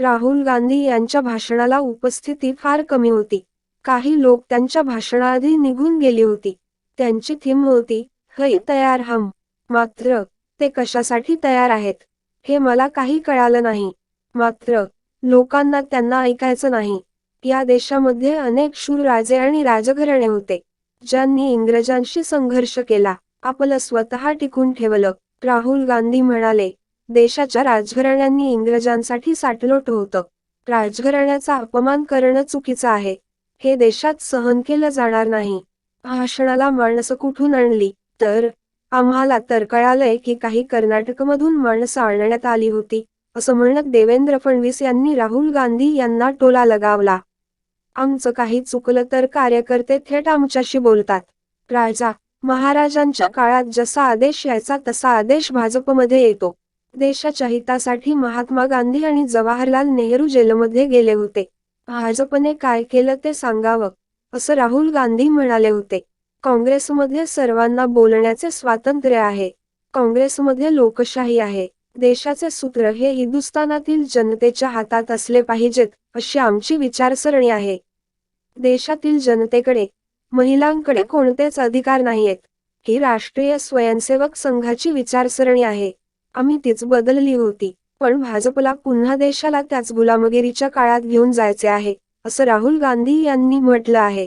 राहुल गांधी यांच्या भाषणाला उपस्थिती फार कमी होती. काही लोक त्यांच्या भाषणाआधी निघून गेली होती. त्यांची थीम होती हय तयार हम. मात्र ते कशासाठी तयार आहेत? हे मला काही कळालं नाही. मात्र लोकांना त्यांना ऐकायचं नाही. या देशामध्ये अनेक शूर राजे आणि राजघराणे होते. ज्यांनी इंग्रजांशी संघर्ष केला आपलं स्वतः टिकून ठेवलं राहुल गांधी म्हणाले. देशाच्या राजघराण्यांनी इंग्रजांसाठी साठलोट होतं. राजघराण्याचा अपमान करणं चुकीचं आहे. हे देशात सहन केलं जाणार नाही. भाषणाला माणसं कुठून आणली? तर आम्हाला तर कळालंय की काही कर्नाटकमधून माणसं आणण्यात आली होती असं म्हणत देवेंद्र फडणवीस यांनी राहुल गांधी यांना टोला लगावला. आमचं काही चुकलं तर कार्यकर्ते थेट आमच्याशी बोलतात. राजा महाराजांच्या काळात जसा आदेश यायचा तसा आदेश भाजपमध्ये येतो. देशाच्या हितासाठी महात्मा गांधी आणि जवाहरलाल नेहरू जेलमध्ये गेले होते. भाजपने काय केलं ते सांगावं असं राहुल गांधी म्हणाले होते. काँग्रेसमध्ये सर्वांना बोलण्याचे स्वातंत्र्य आहे. काँग्रेसमध्ये लोकशाही आहे. देशाचे सूत्र हे हिंदुस्थानातील जनतेच्या हातात असले पाहिजेत अशी आमची विचारसरणी आहे. देशातील जनतेकडे महिलांकडे कोणतेच अधिकार नाहीयेत. ही राष्ट्रीय स्वयंसेवक संघाची विचारसरणी आहे. आम्ही तीच बदलली होती. पण भाजपला पुन्हा देशाला त्याच गुलामगिरीच्या काळात घेऊन जायचे आहे असं राहुल गांधी यांनी म्हटलं आहे.